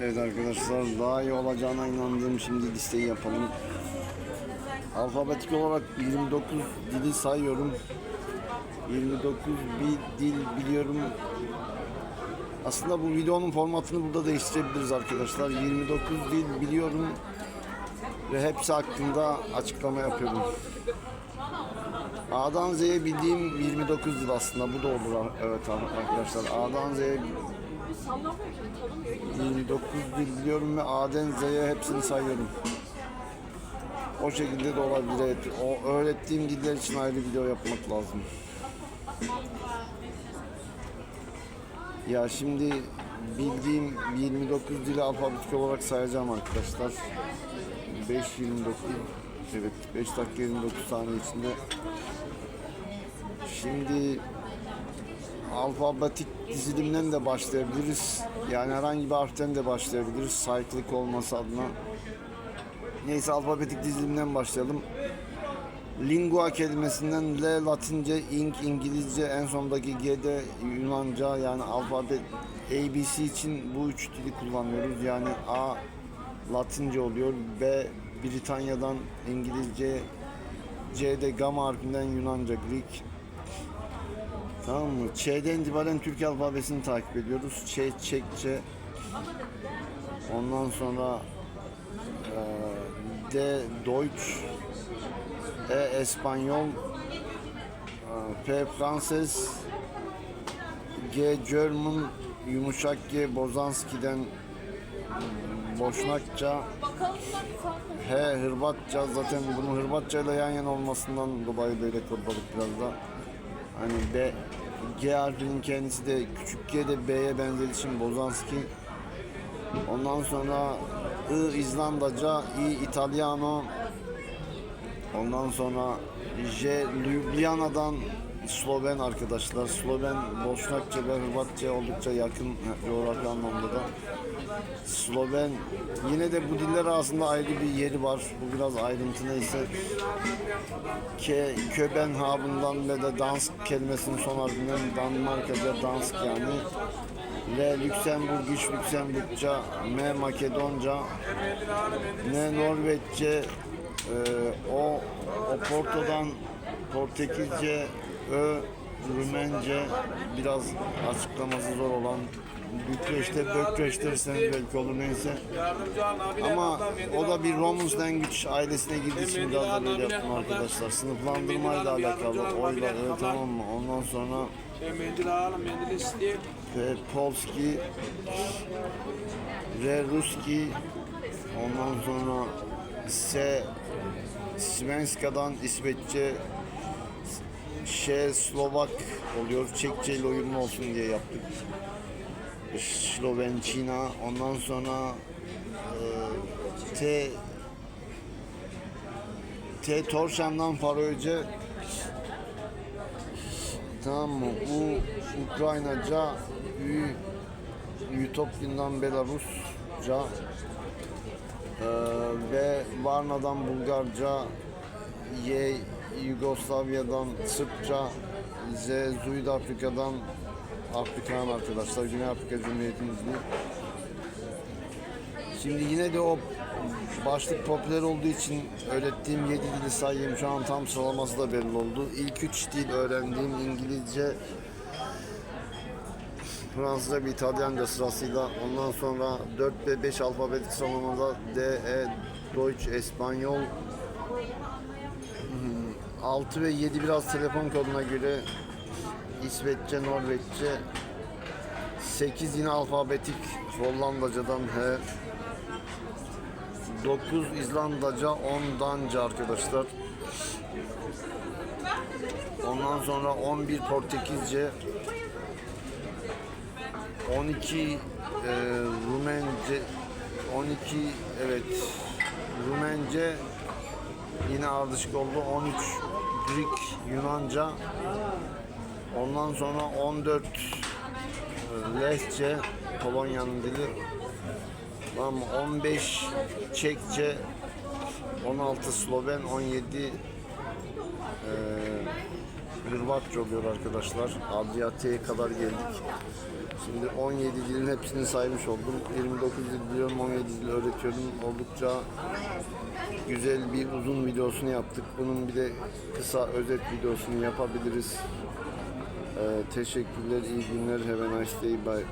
Evet arkadaşlar daha iyi olacağına inandığım şimdi listeyi yapalım. Alfabetik olarak 29 dili sayıyorum. 29 bir dil biliyorum. Aslında bu videonun formatını burada değiştirebiliriz arkadaşlar. 29 dil biliyorum ve hepsi hakkında açıklama yapıyorum. A'dan Z'ye bildiğim 29 dil aslında bu da olur evet arkadaşlar. A'dan Z'ye 29 dil biliyorum ve A'dan Z'ye hepsini sayıyorum. O şekilde de olabilir. Evet. O öğrettiğim diller için ayrı video yapmak lazım. Ya şimdi bildiğim 29 dili alfabetik olarak sayacağım arkadaşlar. 5 29 evet 5 dakika 29 saniye içinde. Şimdi alfabetik dizilimden de başlayabiliriz. Yani herhangi bir harften de başlayabiliriz. Sayklık olması adına. Neyse alfabetik dizilimden başlayalım. Lingua kelimesinden L Latince, ing İngilizce, en sondaki G de Yunanca yani alfabet ABC için bu üç dili kullanıyoruz. Yani A Latince oluyor, B Britanya'dan İngilizce, C de gamma harfinden Yunanca, Greek. Tamam mı? Ç'den itibaren Türk alfabesini takip ediyoruz. Ç, Çekçe. Ondan sonra e, D Deutsch, E Espanyol, e, P Fransız, G German, yumuşak G Bozanski'den Boşnakça, H Hırvatça zaten bunun Hırvatça ile yan yana olmasından dolayı böyle kodladık biraz da. Hani B G harfinin kendisi de küçük G de B'ye benzediği için Bozanski. Ondan sonra I İzlandaca, I İtalyano. Ondan sonra J Ljubljana'dan Sloven arkadaşlar. Sloven Boşnakça ve Hırvatça oldukça yakın coğrafi anlamda da. Sloven yine de bu diller arasında ayrı bir yeri var. Bu biraz ayrıntı neyse. Ke, Köbenhavn'dan ve de Dansk kelimesinin son harfinden Danmarkaca Dansk yani. L Lüksemburg, Güç Lüksemburgca, M Makedonca, N Norveççe, e, o, o Porto'dan Portekizce, Ö Rumence biraz açıklaması zor olan Bükreş'te Bökreş derseniz belki olur neyse. Ama o da bir Romans Language ailesine girdiği için biraz da böyle yaptım arkadaşlar. Sınıflandırmayla alakalı oylar evet tamam mı? Ondan sonra Şey. P Polski, R Ruski, ondan sonra S Svenska'dan İsveççe, Ş Slovak oluyor. Çekçe ile uyumlu olsun diye yaptık. Slovençina, ondan sonra e, T T Torşan'dan Faroece Tamam mı? U Ukraynaca, Ü Ütopya'dan Belarusca ee, ve Varna'dan Bulgarca, Y Yugoslavya'dan Sırpça, Z Zuid Afrika'dan Afrikan arkadaşlar, Güney Afrika Cumhuriyeti'nin izni. Şimdi yine de o başlık popüler olduğu için öğrettiğim 7 dili sayayım. Şu an tam sıralaması da belli oldu. İlk 3 dil öğrendiğim İngilizce, Fransızca ve İtalyanca sırasıyla. Ondan sonra 4 ve 5 alfabetik sıralamada D, E, Deutsch, Espanyol. 6 ve 7 biraz telefon koduna göre İsveççe, Norveççe. 8 yine alfabetik Hollandacadan H. 9 İzlandaca, 10 Danca arkadaşlar. Ondan sonra 11 Portekizce, 12 e, Rumence, 12 evet Rumence yine ardışık oldu. 13 Greek, Yunanca. Ondan sonra 14 e, Lehçe, Polonya'nın dili. Tamam mı? 15 Çekçe, 16 Sloven, 17 eee Hırvatça oluyor arkadaşlar. Adriyatik'e kadar geldik. Şimdi 17 dilin hepsini saymış oldum. 29 dil biliyorum, 17 dil öğretiyorum. Oldukça güzel bir uzun videosunu yaptık. Bunun bir de kısa özet videosunu yapabiliriz. Ee, teşekkürler, iyi günler. Have a nice day. Bye.